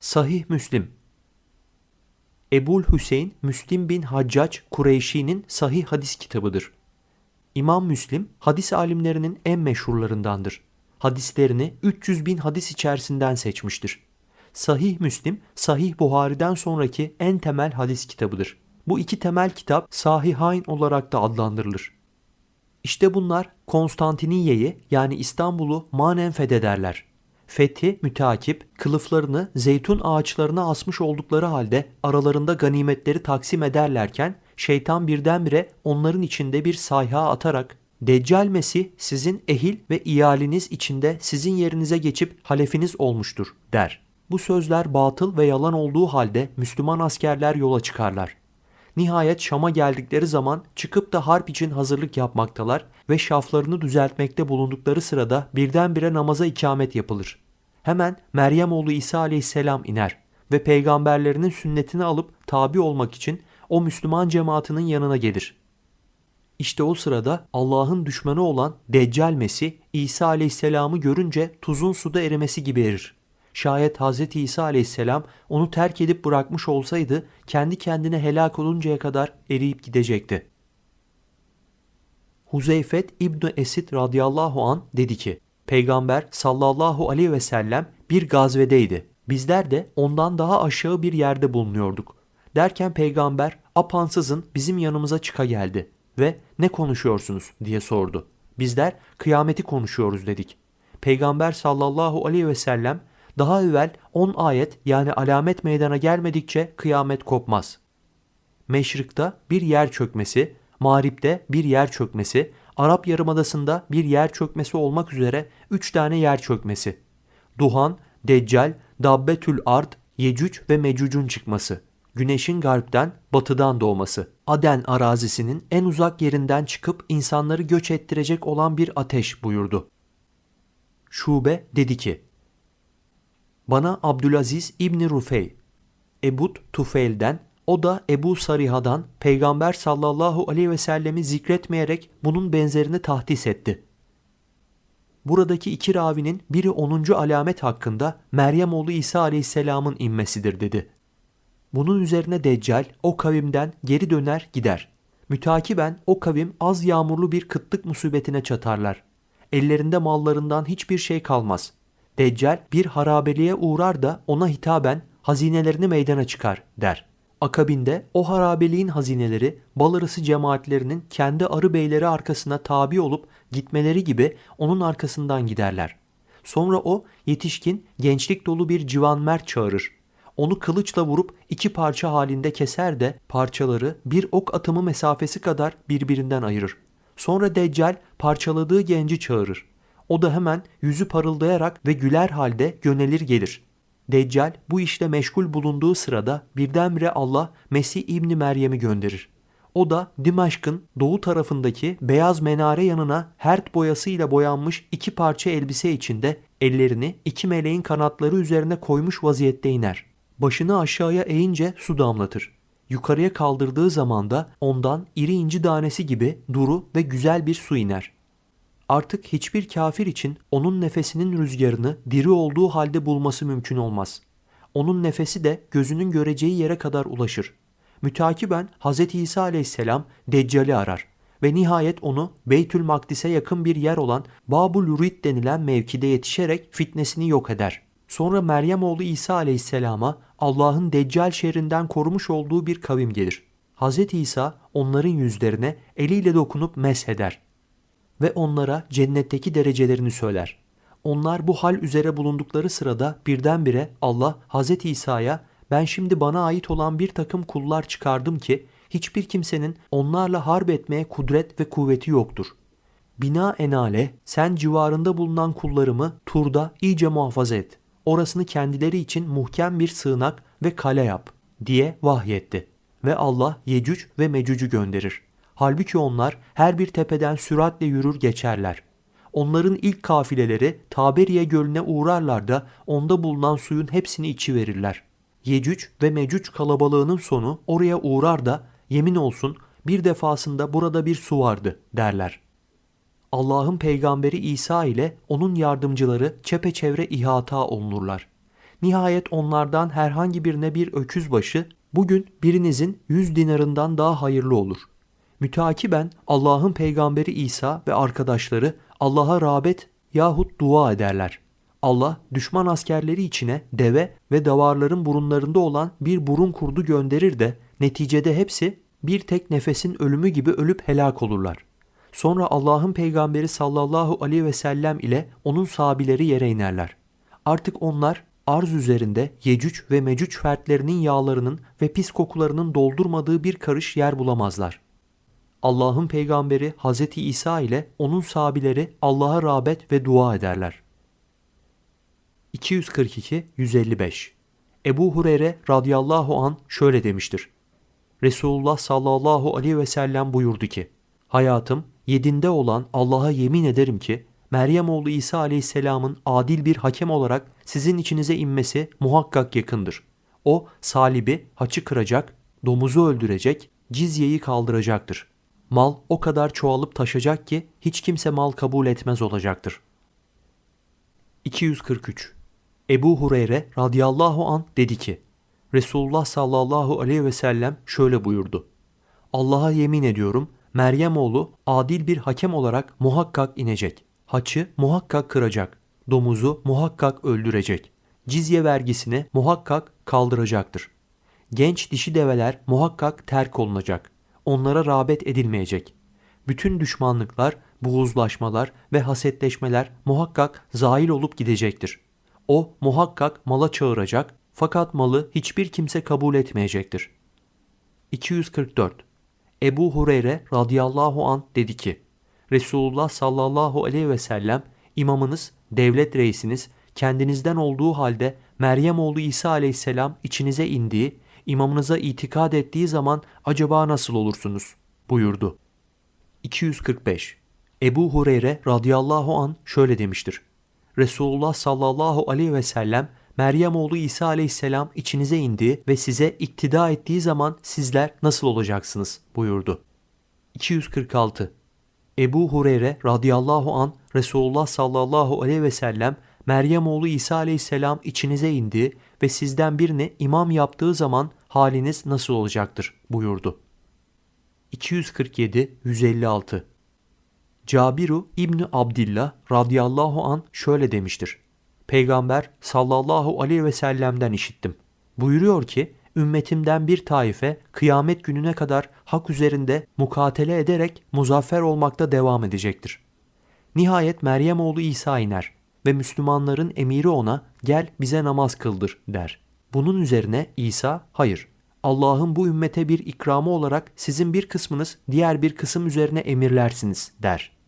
Sahih Müslim Ebul Hüseyin Müslim bin Haccac Kureyşi'nin sahih hadis kitabıdır. İmam Müslim hadis alimlerinin en meşhurlarındandır. Hadislerini 300 bin hadis içerisinden seçmiştir. Sahih Müslim, Sahih Buhari'den sonraki en temel hadis kitabıdır. Bu iki temel kitap Sahihayn olarak da adlandırılır. İşte bunlar Konstantiniye'yi yani İstanbul'u manen fethederler. Fethi mütakip kılıflarını zeytun ağaçlarına asmış oldukları halde aralarında ganimetleri taksim ederlerken şeytan birdenbire onların içinde bir sayha atarak Deccal Mesih sizin ehil ve iyaliniz içinde sizin yerinize geçip halefiniz olmuştur der. Bu sözler batıl ve yalan olduğu halde Müslüman askerler yola çıkarlar. Nihayet Şam'a geldikleri zaman çıkıp da harp için hazırlık yapmaktalar ve şaflarını düzeltmekte bulundukları sırada birdenbire namaza ikamet yapılır. Hemen Meryem oğlu İsa aleyhisselam iner ve peygamberlerinin sünnetini alıp tabi olmak için o Müslüman cemaatinin yanına gelir. İşte o sırada Allah'ın düşmanı olan Deccal Mesih İsa aleyhisselamı görünce tuzun suda erimesi gibi erir. Şayet Hz. İsa aleyhisselam onu terk edip bırakmış olsaydı kendi kendine helak oluncaya kadar eriyip gidecekti. Huzeyfet İbni Esid radıyallahu an dedi ki, Peygamber sallallahu aleyhi ve sellem bir gazvedeydi. Bizler de ondan daha aşağı bir yerde bulunuyorduk. Derken peygamber apansızın bizim yanımıza çıka geldi ve ne konuşuyorsunuz diye sordu. Bizler kıyameti konuşuyoruz dedik. Peygamber sallallahu aleyhi ve sellem daha evvel 10 ayet yani alamet meydana gelmedikçe kıyamet kopmaz. Meşrik'ta bir yer çökmesi, Mağrip'te bir yer çökmesi, Arap Yarımadası'nda bir yer çökmesi olmak üzere 3 tane yer çökmesi. Duhan, Deccal, Dabbetül Ard, Yecüc ve Mecüc'ün çıkması. Güneşin garpten, batıdan doğması. Aden arazisinin en uzak yerinden çıkıp insanları göç ettirecek olan bir ateş buyurdu. Şube dedi ki, Bana Abdülaziz İbni Rufey, Ebut Tufeil'den o da Ebu Sariha'dan Peygamber sallallahu aleyhi ve sellemi zikretmeyerek bunun benzerini tahdis etti. Buradaki iki ravinin biri 10. alamet hakkında Meryem oğlu İsa aleyhisselamın inmesidir dedi. Bunun üzerine Deccal o kavimden geri döner gider. Mütakiben o kavim az yağmurlu bir kıtlık musibetine çatarlar. Ellerinde mallarından hiçbir şey kalmaz. Deccal bir harabeliğe uğrar da ona hitaben hazinelerini meydana çıkar der. Akabinde o harabeliğin hazineleri balarısı cemaatlerinin kendi arı beyleri arkasına tabi olup gitmeleri gibi onun arkasından giderler. Sonra o yetişkin gençlik dolu bir civan mert çağırır. Onu kılıçla vurup iki parça halinde keser de parçaları bir ok atımı mesafesi kadar birbirinden ayırır. Sonra Deccal parçaladığı genci çağırır. O da hemen yüzü parıldayarak ve güler halde yönelir gelir.'' Deccal bu işle meşgul bulunduğu sırada birdenbire Allah Mesih İbni Meryem'i gönderir. O da Dimaşk'ın doğu tarafındaki beyaz menare yanına hert boyasıyla boyanmış iki parça elbise içinde ellerini iki meleğin kanatları üzerine koymuş vaziyette iner. Başını aşağıya eğince su damlatır. Yukarıya kaldırdığı zaman da ondan iri inci tanesi gibi duru ve güzel bir su iner. Artık hiçbir kafir için onun nefesinin rüzgarını diri olduğu halde bulması mümkün olmaz. Onun nefesi de gözünün göreceği yere kadar ulaşır. Mütakiben Hz. İsa aleyhisselam Deccal'i arar ve nihayet onu Beytül Makdis'e yakın bir yer olan Babul Lurid denilen mevkide yetişerek fitnesini yok eder. Sonra Meryem oğlu İsa aleyhisselama Allah'ın Deccal şerrinden korumuş olduğu bir kavim gelir. Hz. İsa onların yüzlerine eliyle dokunup mesheder ve onlara cennetteki derecelerini söyler. Onlar bu hal üzere bulundukları sırada birdenbire Allah Hz. İsa'ya ben şimdi bana ait olan bir takım kullar çıkardım ki hiçbir kimsenin onlarla harp etmeye kudret ve kuvveti yoktur. Bina enale sen civarında bulunan kullarımı turda iyice muhafaza et. Orasını kendileri için muhkem bir sığınak ve kale yap diye vahyetti. Ve Allah Yecüc ve Mecüc'ü gönderir. Halbuki onlar her bir tepeden süratle yürür geçerler. Onların ilk kafileleri Taberiye Gölü'ne uğrarlar da onda bulunan suyun hepsini içi verirler. Yecüc ve Mecüc kalabalığının sonu oraya uğrar da yemin olsun bir defasında burada bir su vardı derler. Allah'ın peygamberi İsa ile onun yardımcıları çepeçevre ihata olunurlar. Nihayet onlardan herhangi birine bir öküz başı bugün birinizin yüz dinarından daha hayırlı olur. Mütakiben Allah'ın peygamberi İsa ve arkadaşları Allah'a rağbet yahut dua ederler. Allah düşman askerleri içine deve ve davarların burunlarında olan bir burun kurdu gönderir de neticede hepsi bir tek nefesin ölümü gibi ölüp helak olurlar. Sonra Allah'ın peygamberi sallallahu aleyhi ve sellem ile onun sahabileri yere inerler. Artık onlar arz üzerinde Yecüc ve Mecüc fertlerinin yağlarının ve pis kokularının doldurmadığı bir karış yer bulamazlar. Allah'ın peygamberi Hazreti İsa ile onun sahabileri Allah'a rağbet ve dua ederler. 242-155 Ebu Hureyre radıyallahu an şöyle demiştir. Resulullah sallallahu aleyhi ve sellem buyurdu ki, Hayatım yedinde olan Allah'a yemin ederim ki, Meryem oğlu İsa aleyhisselamın adil bir hakem olarak sizin içinize inmesi muhakkak yakındır. O salibi haçı kıracak, domuzu öldürecek, cizyeyi kaldıracaktır. Mal o kadar çoğalıp taşacak ki hiç kimse mal kabul etmez olacaktır. 243 Ebu Hureyre radıyallahu an dedi ki, Resulullah sallallahu aleyhi ve sellem şöyle buyurdu. Allah'a yemin ediyorum, Meryem oğlu adil bir hakem olarak muhakkak inecek. Haçı muhakkak kıracak. Domuzu muhakkak öldürecek. Cizye vergisini muhakkak kaldıracaktır. Genç dişi develer muhakkak terk olunacak. Onlara rağbet edilmeyecek. Bütün düşmanlıklar, buğuzlaşmalar ve hasetleşmeler muhakkak zail olup gidecektir. O muhakkak mala çağıracak fakat malı hiçbir kimse kabul etmeyecektir. 244 Ebu Hureyre radıyallahu an dedi ki, Resulullah sallallahu aleyhi ve sellem imamınız, devlet reisiniz, kendinizden olduğu halde Meryem oğlu İsa aleyhisselam içinize indiği, imamınıza itikad ettiği zaman acaba nasıl olursunuz? buyurdu. 245 Ebu Hureyre radıyallahu an şöyle demiştir. Resulullah sallallahu aleyhi ve sellem Meryem oğlu İsa aleyhisselam içinize indi ve size iktida ettiği zaman sizler nasıl olacaksınız buyurdu. 246 Ebu Hureyre radıyallahu an Resulullah sallallahu aleyhi ve sellem Meryem oğlu İsa aleyhisselam içinize indi ve sizden birini imam yaptığı zaman haliniz nasıl olacaktır buyurdu. 247-156 Cabiru İbni Abdillah radıyallahu an şöyle demiştir. Peygamber sallallahu aleyhi ve sellem'den işittim. Buyuruyor ki ümmetimden bir taife kıyamet gününe kadar hak üzerinde mukatele ederek muzaffer olmakta devam edecektir. Nihayet Meryem oğlu İsa iner ve Müslümanların emiri ona gel bize namaz kıldır der. Bunun üzerine İsa hayır Allah'ın bu ümmete bir ikramı olarak sizin bir kısmınız diğer bir kısım üzerine emirlersiniz der.